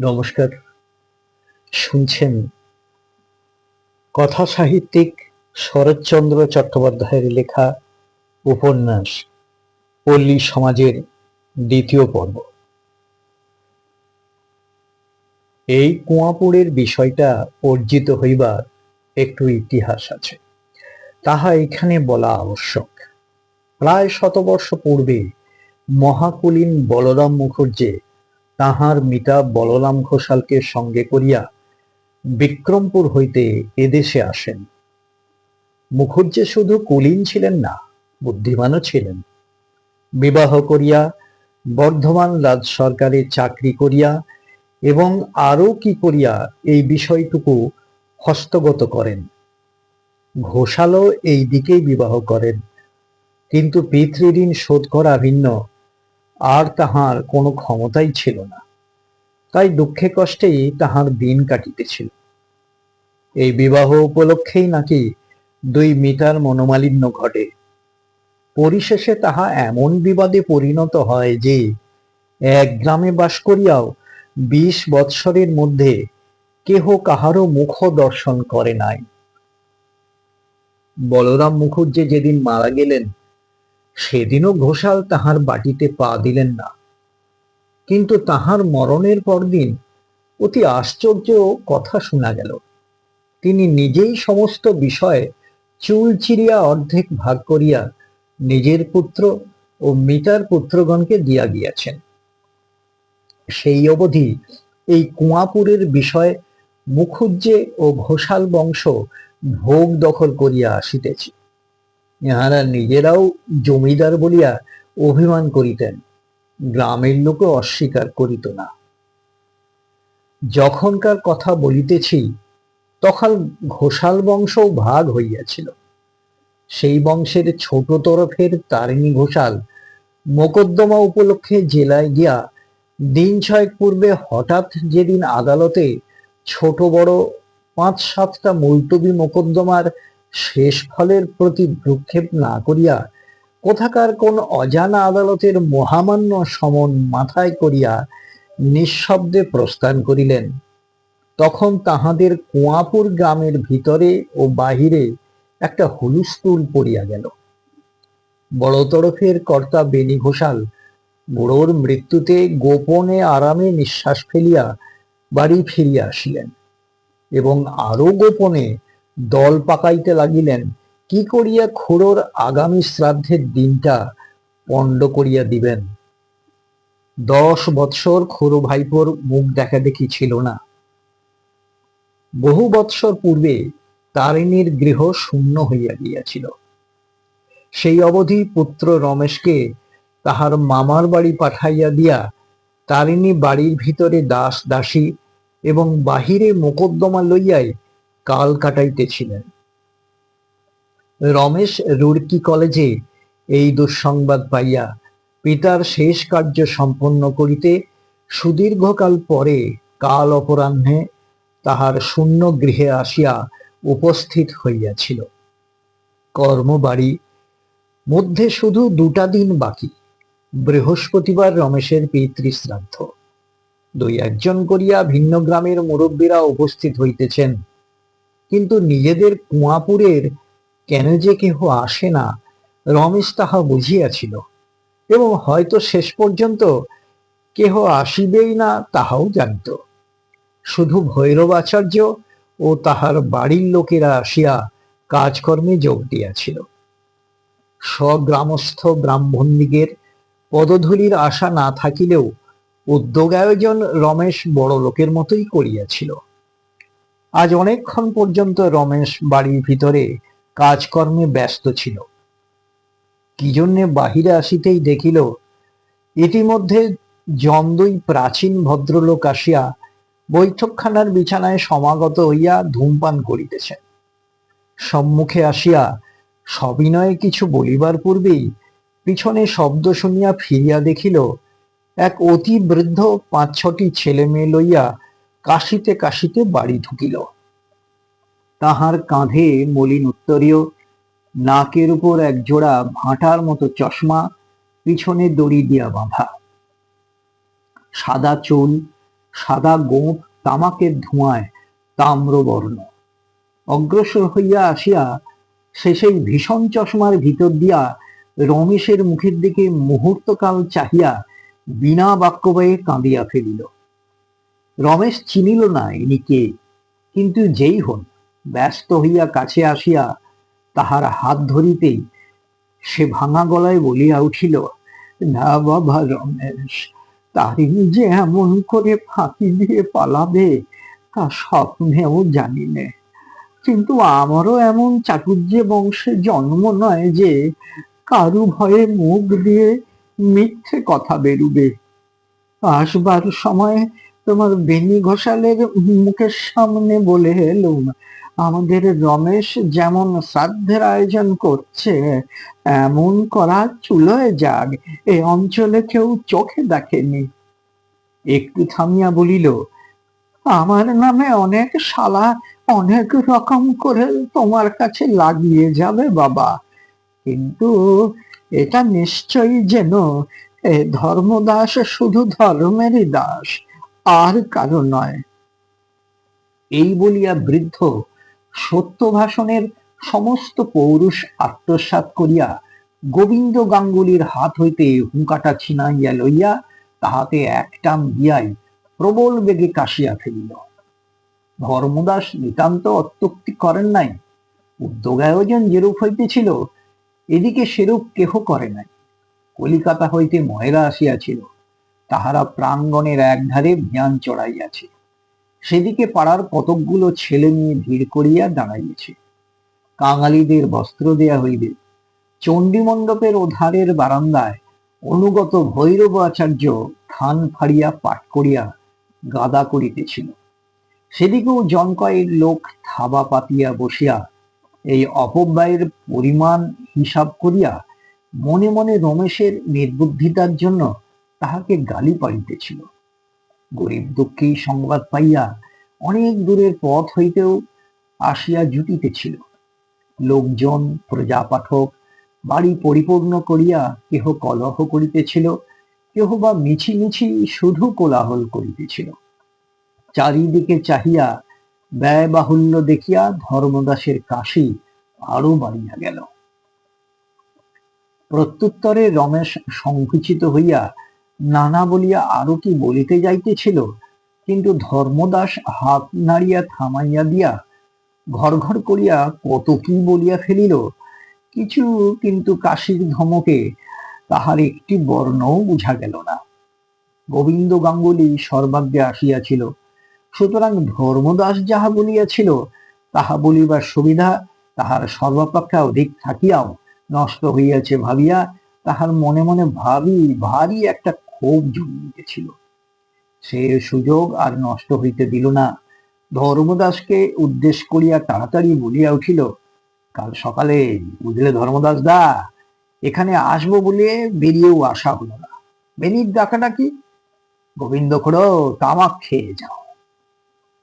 নমস্কার। শুনছেন কথা সাহিত্যিক শরৎচন্দ্র চট্টোপাধ্যায়ের লেখা উপন্যাস, পল্লী সমাজের দ্বিতীয় পর্ব। এই কুয়াপুরের বিষয়টা অর্জিত হইবার একটু ইতিহাস আছে। তাহা এখানে বলা আবশ্যক। প্রায় শতবর্ষ পূর্বে মহাকুলীন বলরাম মুখুজ্জে তাহার মিতা বলরাম ঘোষালকে সঙ্গে করিয়া বিক্রমপুর হইতে এদেশে আসেন। মুখুজ্জে শুধু কুলীন ছিলেন না, বুদ্ধিমানও ছিলেন। বিবাহ করিয়া বর্ধমান রাজ সরকারে চাকরি করিয়া এবং আরও কি করিয়া এই বিষয়টুকু হস্তগত করেন। ঘোষালও এই দিকেই বিবাহ করেন, কিন্তু পিতৃঋণ শোধ করা ভিন্ন আর তাহার কোনো ক্ষমতাই ছিল না। তাই দুঃখে কষ্টেই তাহার দিন কাটিতেছিল। এই বিবাহ উপলক্ষেই নাকি দুই মিটার মনোমালিন্য ঘটে। পরিশেষে তাহা এমন বিবাদে পরিণত হয় যে, এক গ্রামে বাস করিয়াও বিশ বৎসরের মধ্যে কেহ কাহারও মুখ দর্শন করে নাই। বলরাম মুখুজ্জে যেদিন মারা গেলেন সেদিনও ঘোষাল তাহার বাটিতে পা দিলেন না। কিন্তু তাহার মরণের পরদিন অতি আশ্চর্য কথা শোনা গেল। তিনি নিজেই সমস্ত বিষয়ে চুল চিরিয়া অর্ধেক ভাগ করিয়া নিজের পুত্র ও মিতার পুত্রগণকে দিয়া গিয়াছেন। সেই অবধি এই কুয়াপুরের বিষয়ে মুখুজ্জে ও ঘোষাল বংশ ভোগ দখল করিয়া আসিতেছে। ইহারা নিজেরাও জমিদার বলিয়া অভিমান করিতেন। গ্রামের লোকও অস্বীকার করিত না। যখনকার কথা বলিতেছি, তখন ঘোষাল বংশও ভাগ হইয়াছিল। সেই বংশের ছোট তরফের তারিণী ঘোষাল মোকদ্দমা উপলক্ষে জেলায় গিয়া দিন ছয়েক পূর্বে হঠাৎ যেদিন আদালতে ছোট বড় পাঁচ সাতটা মুলতবি মোকদ্দমার শেষ ফলের প্রতি ভ্রুক্ষেপ না করিয়া কোথাকার কোন অজানা আদালতের মহামান্য সমন মাথায় করিয়া নিঃশব্দে প্রস্থান করিলেন। তখন তাহাদের কুয়াপুর গ্রামের ভিতরে ও বাহিরে একটা হুলুস্থুল পড়িয়া গেল। বড় তরফের কর্তা বেনি ঘোষাল বুড়োর মৃত্যুতে গোপনে আরামে নিঃশ্বাস ফেলিয়া বাড়ি ফিরিয়া আসিলেন এবং আরও গোপনে দল পাকাইতে লাগিলেন, কি করিয়া খুড়োর আগামী শ্রাদ্ধের দিনটা পণ্ড করিয়া দিবেন? দশ বৎসর খুড়ো ভাইপোর মুখ দেখা দেখি ছিল না। বহু বৎসর পূর্বে তারিণীর গৃহ শূন্য হইয়া গিয়াছিল। সেই অবধি পুত্র রমেশকে তাহার মামার বাড়ি পাঠাইয়া দিয়া তারিণী বাড়ির ভিতরে দাস দাসী এবং বাহিরে মোকদ্দমা লইয়াই কাল কাটাইতেছিলেন রমেশ রুড়কি কলেজে এই দুঃসংবাদ পাইয়া পিতার শেষ কার্য সম্পন্ন করিতে সুদীর্ঘকাল পরে কাল অপরাহ্নে তাহার শূন্য গৃহে আসিয়া উপস্থিত হইয়াছিল। কর্মবাড়ি, মধ্যে শুধু দুটা দিন বাকি। বৃহস্পতিবার রমেশের পিতৃশ্রাদ্ধ। দুই একজন করিয়া ভিন্ন গ্রামের মুরব্বীরা উপস্থিত হইতেছেন। কিন্তু নিজেদের কুয়াপুরের কেন যে কেহ আসে না, রমেশ তাহা বুঝিয়াছিল। এবং হয়তো শেষ পর্যন্ত কেহ আসিবেই না তাহাও জানিত। শুধু ভৈরব আচার্য ও তাহার বাড়ির লোকেরা আসিয়া কাজকর্মে যোগ দিয়াছিল। স্বগ্রামস্থ ব্রাহ্মণদিগের পদধূলির আশা না থাকিলেও উদ্যোগ আয়োজন রমেশ বড় লোকের মতোই করিয়াছিল। আজ অনেকক্ষণ পর্যন্ত রমেশ বাড়ির ভিতরে কাজকর্মে ব্যস্ত ছিল। কি জন্যে বাহিরে আসিতেই দেখিল, ইতিমধ্যে জন্দই প্রাচীন ভদ্রলোক আসিয়া বৈঠকখানার বিছানায় সমাগত হইয়া ধূমপান করিতেছেন। সম্মুখে আসিয়া সবিনয়ে কিছু বলিবার পূর্বেই পিছনে শব্দ শুনিয়া ফিরিয়া দেখিল, এক অতি বৃদ্ধ পাঁচ ছটি ছেলে মেয়ে লইয়া কাশিতে কাশিতে বাড়ি ঢুকিল। তাহার কাঁধে মলিন উত্তরীয়, নাকের উপর এক জোড়া ভাঁটার মতো চশমা, পিছনে দড়ি দিয়া বাঁধা। সাদা চুল, সাদা গোঁফ, তামাকের ধোঁয়ায় তাম্রবর্ণ। অগ্রসর হইয়া আসিয়া সে সেই ভীষণ চশমার ভিতর দিয়া রমেশের মুখের দিকে মুহূর্তকাল চাহিয়া বিনা বাক্যবায়ে কাঁদিয়া ফেলিল। রমেশ চিনিল না ইনি কে কিন্তু যেই হন ব্যস্ত হইয়া কাছে আসিয়া তাহার হাত ধরিতেই সে ভাঙা গলায় বলিয়া উঠিল, না বাবা রমেশ তারিণী যে এমন করে ফাঁকি দিয়ে পালাবে, তা স্বপ্নেও জানি নে। কিন্তু আমারও এমন চাটুর্যে বংশে জন্ম নয় যে কারু ভয়ে মুখ দিয়ে মিথ্যে কথা বেরুবে। আসবার সময় তোমার বেনি ঘোষালের মুখের সামনে বলে এলুম আমাদের রমেশ যেমন শ্রাদ্ধের আয়োজন করছে, এমন করা চুলোয় যাক এ অঞ্চলে কেউ চোখে দেখেনি। একটু থামিয়া বলিল, আমার নামে অনেক শালা অনেক রকম করে তোমার কাছে লাগিয়ে যাবে বাবা। কিন্তু এটা নিশ্চয়ই যেন ধর্মদাস শুধু ধর্মেরই দাস। আর কারও নয়। এই বলিয়া বৃদ্ধ সত্য ভাষণের সমস্ত পৌরুষ আত্মসাৎ করিয়া গোবিন্দ গাঙ্গুলির হাত হইতে হুঙ্কাটা ছিনাইয়া লইয়া তাহাতে এক টান দিয়াই প্রবল বেগে কাশিয়া ফেলিল। ধর্মদাস নিতান্ত অত্যুক্তি করেন নাই উদ্যোগ আয়োজন যেরূপ হইতেছিল, এদিকে সেরূপ কেহ করে নাই। কলিকাতা হইতে ময়রা আসিয়াছিল। তাহারা প্রাঙ্গণের একধারে ভিয়ান চড়াইয়াছে। সেদিকে পাড়ার কতকগুলো ছেলে মেয়ে ভিড় করিয়া দাঁড়াইয়াছে। কাঙালিদের বস্ত্র দেয়া হইবে। চণ্ডী মণ্ডপের ওধারের বারান্দায় অনুগত ভৈরব আচার্য থান ফাড়িয়া পাঠ করিয়া গাদা করিতেছিল। সেদিকেও জনকয়ের লোক থাবা পাতিয়া বসিয়া এই অপব্যয়ের পরিমাণ হিসাব করিয়া মনে মনে রমেশের নির্বুদ্ধিতার জন্য তাহাকে গালি পাড়িতেছিল গরিব দুঃখী সংবাদ পাইয়া অনেক দূরের পথ হইতেও আসিয়া জুটিতেছিল লোকজন, প্রজাপাঠক, বাড়ি পরিপূর্ণ করিয়া কেহ কলহ করিতেছিল কেহ বা মিছি মিছি শুধু কোলাহল করিতেছিল চারিদিকে চাহিয়া ব্যয় বাহুল্য দেখিয়া ধর্মদাসের কাশি আরও বাড়িয়া গেল। প্রত্যুত্তরে রমেশ সংকুচিত হইয়া নানা বলিয়া আরও কি বলিতে যাইতেছিল, কিন্তু ধর্মদাস হাত নাড়িয়া থামাইয়া দিয়া ঘর ঘর করিয়া কত কি বলিয়া ফেলিল, কিছু কিন্তু কাশির ধমকে তাহার একটি বর্ণও বুঝা গেল না। গোবিন্দ গাঙ্গুলি সর্বাগ্রে আসিয়াছিল, সুতরাং ধর্মদাস যাহা বলিয়াছিল, তাহা বলিবার সুবিধা তাহার সর্বাপেক্ষা অধিক থাকিয়াও নষ্ট হইয়াছে ভাবিয়া তাহার মনে মনে ভাবি, ভারী একটা ক্ষোভ জন্মিতেছিল সে সুযোগ আর নষ্ট হইতে দিল না। ধর্মদাসকে উদ্দেশ্য করিয়া তাড়াতাড়ি বলিয়া উঠিল, কাল সকালে বুঝলে ধর্মদাস দা, এখানে আসব বলে বেরিয়েও আসা হলো না। বেনির ডাকাটা কি গোবিন্দ খোড়ো, তামাক খেয়ে যাও।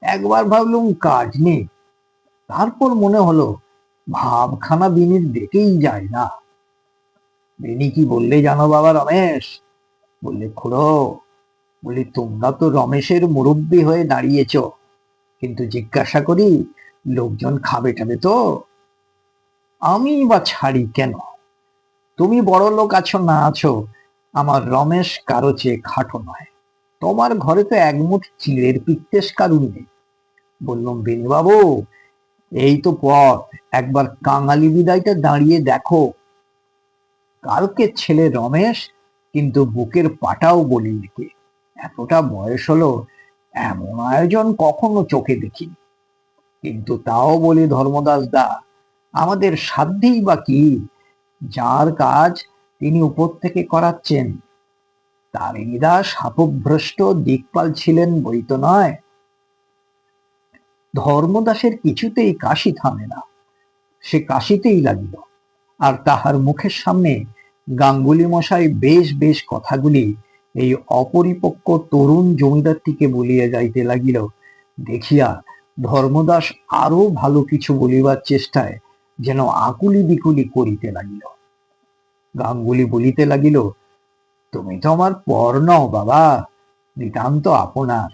একবার ভাবলুম কাজ নেই। তারপর মনে হলো, ভাবখানা বিনির দেখেই যায় না। বেনি কি বললে জানো বাবা রমেশ? বললে, খুড়ো বলি তোমরা তো রমেশের মুরব্বী হয়ে দাঁড়িয়েছ। কিন্তু জিজ্ঞাসা করি, লোকজন খাবে টাবে তো? আমি বা ছাড়ি কেন? তুমি বড় লোক আছো না আছো, আমার রমেশ কারও চেয়ে খাটো নয়। তোমার ঘরে তো একমুঠ চিড়ের পিত্তেস কারুন নেই। বললাম বাবু এই তো পথ। একবার কাঙালি বিদায়টা দাঁড়িয়ে দেখো। কালকে ছেলে রমেশ কিন্তু বুকের পাটাও বলি লিখে এতটা বয়স হলো, এমন আয়োজন কখনো চোখে দেখিনি। কিন্তু তাও বলি ধর্মদাস দা, আমাদের সাধ্যেই বা কি? যার কাজ তিনি উপর থেকে করাচ্ছেন। তারিণী দাস হাপভ্রষ্ট দিকপাল ছিলেন বই তো নয়। ধর্মদাসের কিছুতেই কাশি থামে না। সে কাশিতেই লাগিল, আর তাহার মুখের সামনে গাঙ্গুলি মশাই বেশ বেশ কথাগুলি এই অপরিপক্ক তরুণ জমিদারটিকে বলিয়া যাইতে লাগিল, দেখিয়া ধর্মদাস আরও ভালো কিছু বলিবার চেষ্টায় যেন আকুলি বিকুলি করিতে লাগিল। গাঙ্গুলি বলিতে লাগিল, তুমি তো আমার পর নও বাবা, নিতান্ত আপনার।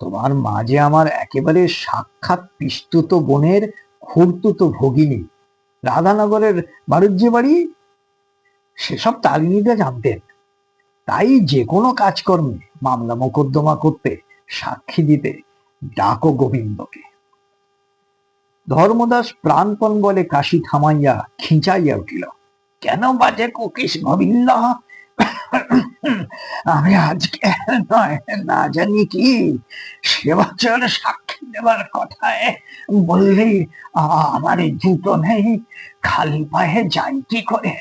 তোমার মাঝে আমার একেবারে সাক্ষাৎ পিস্তুত বোনের খুঁড়তুতো ভগিনী, রাধানগরের বাণিজ্য বাড়ি সেসব তারিণীরা জানতেন। তাই যে কোনো কাজকর্মে মামলা মোকদ্দমা করতে সাক্ষী দিতে ডাকো গোবিন্দকে। ধর্মদাস প্রাণপণ বলে কাশি থামাইয়া খিঁচাইয়া উঠিল। কেন বাজে কোকিস গোবিন্দ? আমি আজকে না জানি কি। সে বছর সাক্ষী দেবার কথায় বললি আমার জুতো নেই, খালি পায়ে যাই কি করে?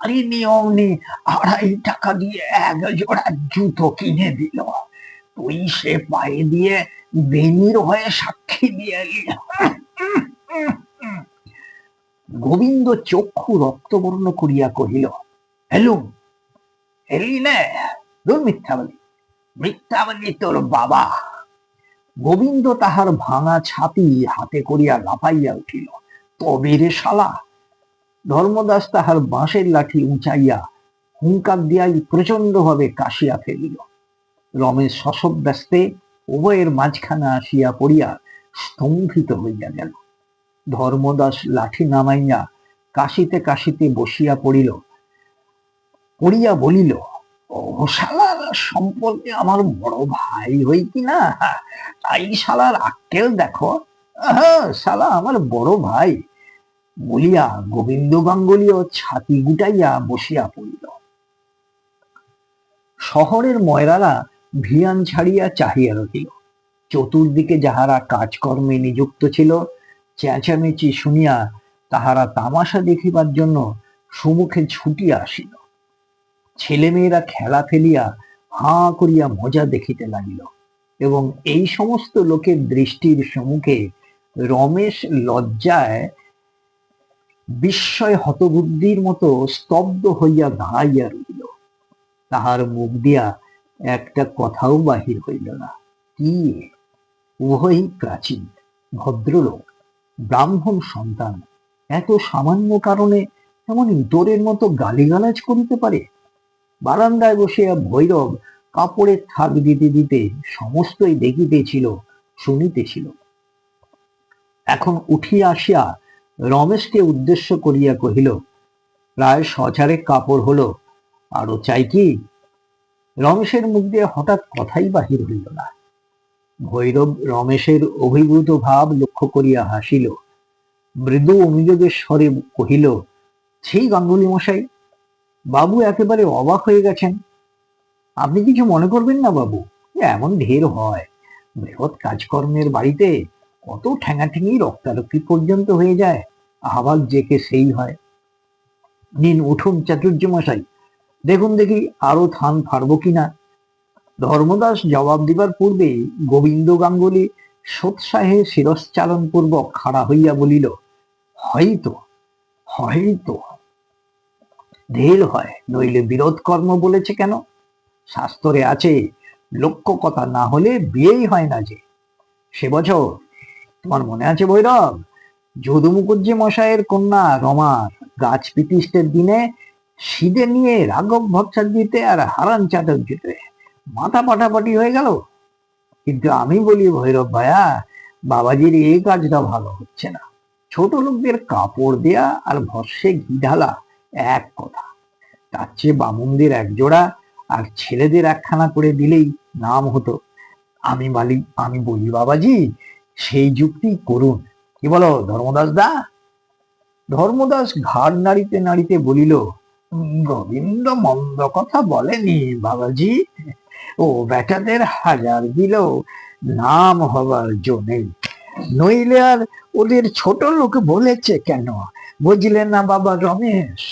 তারই নিয়ম নেই। আড়াই টাকা দিয়ে এক জোড়া জুতো কিনে দিল। তুই সে পায়ে দিয়ে বেনির হয়ে সাক্ষী দিয়ে এলি। গোবিন্দ চক্ষু রক্তবর্ণ করিয়া কহিল হ্যালো এলি নে তোর মিথ্যা বলি তোর বাবা। গোবিন্দ তাহার ভাঙা ছাতি হাতে করিয়া লাফাইয়া উঠিল, তবে রে শালা ধর্মদাস তাহার বাঁশের লাঠি উঁচাইয়া হুঙ্কার দিয়াই প্রচণ্ড ভাবে কাশিয়া ফেলিল। রমেশ শশব ব্যস্তে উভয়ের মাঝখানে আসিয়া পড়িয়া স্তম্ভিত হইয়া গেল। ধর্মদাস লাঠি নামাইয়া কাশিতে কাশিতে বসিয়া পড়িল। পড়িয়া বলিল শালার সম্পর্কে আমার বড় ভাই হই কিনা তাই শালার আক্কেল দেখো। শালা আমার বড় ভাই। বলিয়া গোবিন্দ গাঙ্গুলিও ছাতি গুটাইয়া বসিয়া পড়িল। শহরের ময়রারা ভিয়ান ছাড়িয়া চাহিয়া রহিল। চতুর্দিকে যাহারা কাজকর্মে নিযুক্ত ছিল, চেঁচামেচি শুনিয়া তাহারা তামাশা দেখিবার জন্য সুমুখে ছুটিয়া আসিল। ছেলেমেয়েরা খেলা ফেলিয়া হাঁ করিয়া মজা দেখিতে লাগিল এবং এই সমস্ত লোকের দৃষ্টির সম্মুখে রমেশ লজ্জায় বিস্ময় হতবুদ্ধির মতো স্তব্ধ হইয়া দাঁড়াইয়া রহিল। তাহার মুখ দিয়া একটা কথাও বাহির হইল না। কি? উভয়ই প্রাচীন, ভদ্রলোক, ব্রাহ্মণ সন্তান। এত সামান্য কারণে এমন ইতরের মতো গালিগালাজ করিতে পারে? বারান্দায় বসিয়া ভৈরব কাপড়ের থাক দিতে দিতে সমস্তই দেখিতেছিল, শুনিতেছিল। এখন উঠিয়া আসিয়া রমেশকে উদ্দেশ্য করিয়া কহিল, প্রায় সচারেক কাপড় হলো, আরও চাই কি? রমেশের মুখ দিয়ে হঠাৎ কথাই বাহির হইল না। ভৈরব রমেশের অভিভূত ভাব লক্ষ্য করিয়া হাসিল। মৃদু অনুযোগের স্বরে কহিল সেই গাঙ্গুলি মশাই, বাবু একেবারে অবাক হয়ে গেছেন। আপনি কিছু মনে করবেন না বাবু এমন ঢের হয়। বৃহৎ কাজকর্মের বাড়িতে কত ঠেঙাঠেঙি রক্তারক্তি পর্যন্ত হয়ে যায়। আবার জেকে সেই হয়। নিন উঠুন চাতুর্য মশাই দেখুন দেখি আরও থান ফারবো কিনা। ধর্মদাস জবাব দিবার পূর্বে গোবিন্দ গাঙ্গুলি সোৎসাহে শিরশ্চালন পূর্বক খাড়া হইয়া বলিল, হয়তো হয়তো। ঢের হয়, নইলে বিরোধ কর্ম বলেছে কেন? শাস্ত্রে আছে, লক্ষ্য কথা না হলে বিয়েই হয় না যে। সে বছর, তোমার মনে আছে ভৈরব? যদু মুখুজ্জি মশাইয়ের কন্যা রমার গাছ পিতিষ্টের দিনে সিদে নিয়ে রাঘব ভট্টাচার্যিতে আর হারান চাটুর্যিতে মাথা পাটাপাটি হয়ে গেল। কিন্তু আমি বলি, ভৈরব ভাইয়া বাবাজির এই কাজটা ভালো হচ্ছে না। ছোট লোকদের কাপড় দেয়া আর ভস্যে ঘি ঢালা এক কথা। তার চেয়ে বামুনদের এক জোড়া আর ছেলেদের একখানা করে দিলেই নাম হতো। আমি মালিক আমি বলি, বাবাজি, সেই যুক্তি করুন। কি বলো, ধর্মদাস দা? ধর্মদাস ঘাড় নাড়িতে নাড়িতে বলিল, গোবিন্দ মন্দ কথা বলেনি বাবাজি। ও বেটাদের হাজার দিল, নাম হবার জন্য। নইলে আর ওদের ছোট লোক বলেছে কেন? বুঝলে না বাবা রমেশ?